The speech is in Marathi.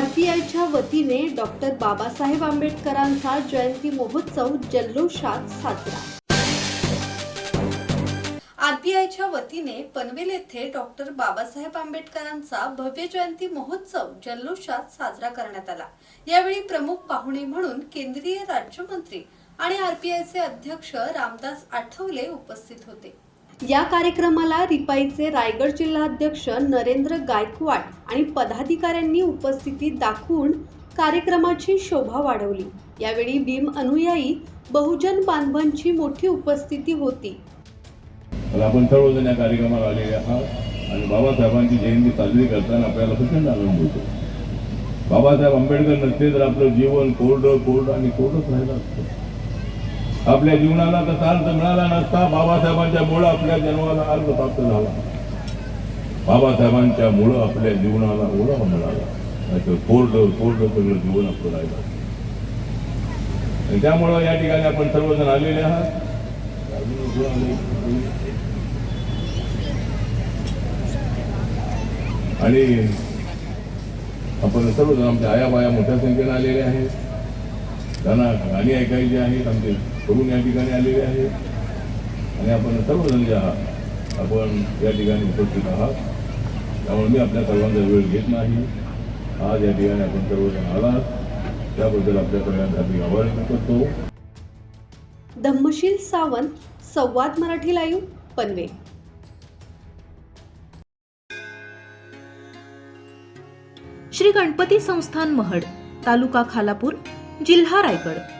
आरपीआयच्या वतीने डॉक्टर बाबासाहेब आंबेडकरांचा जयंती महोत्सव जल्लोषात साजरा. आरपीआयच्या वतीने पनवेल येथे डॉक्टर बाबासाहेब आंबेडकरांचा भव्य जयंती महोत्सव जल्लोषात साजरा करण्यात आला. यावेळी प्रमुख पाहुणे म्हणून केंद्रीय राज्यमंत्री आणि आरपीआयचे अध्यक्ष रामदास आठवले उपस्थित होते. या कार्यक्रमाला रिपाईचे रायगड जिल्हाध्यक्ष नरेंद्र गायकवाड आणि पदाधिकाऱ्यांनी उपस्थिती दाखवून कार्यक्रमाची शोभा वाढवली. यावेळी भीम अनुयायी बहुजन बांधवांची मोठी उपस्थिती होती. आपण सर्वजण या कार्यक्रमाला आलेले आहात आणि बाबासाहेबांची जयंती साजरी करताना आपल्याला प्रचंड आनंद होतो. बाबासाहेब आंबेडकर नसते तर आपलं जीवन कोरडं कोरडं आणि कोरडंच राहिलं असतं. आपल्या जीवनाला तसा अर्थ मिळाला नसता बाबासाहेबांच्या मुळे आपल्या जन्माला अर्थ प्राप्त झाला. बाबासाहेबांच्या मुळे आपल्या जीवनाला ओळख मिळाला. कोरड कोरडं कोरडं सगळं जीवन आपलं राहिलं. त्यामुळं या ठिकाणी आपण सर्वजण आलेले आहात. आणि आपण सर्वजण आमच्या आया बाया मोठ्या संख्येने आलेले आहेत. त्यांना गाणी ऐकायची आहेत आमचे करून या ठिकाणी आलेले आहे. आणि आपण सर्वजण जे आहात आपण या ठिकाणी उपस्थित आहात. त्यामुळे मी आपल्या सर्वांचा वेळ घेत नाही. आज या ठिकाणी आपण सर्वजण आलात. त्याबद्दल आपल्या सगळ्यांचा मी आभार करतो. धम्मशील सावंत संवाद मराठी लाईव्ह पनवेल. श्री गणपती संस्थान महड तालुका खालापूर जिल्हा रायगड.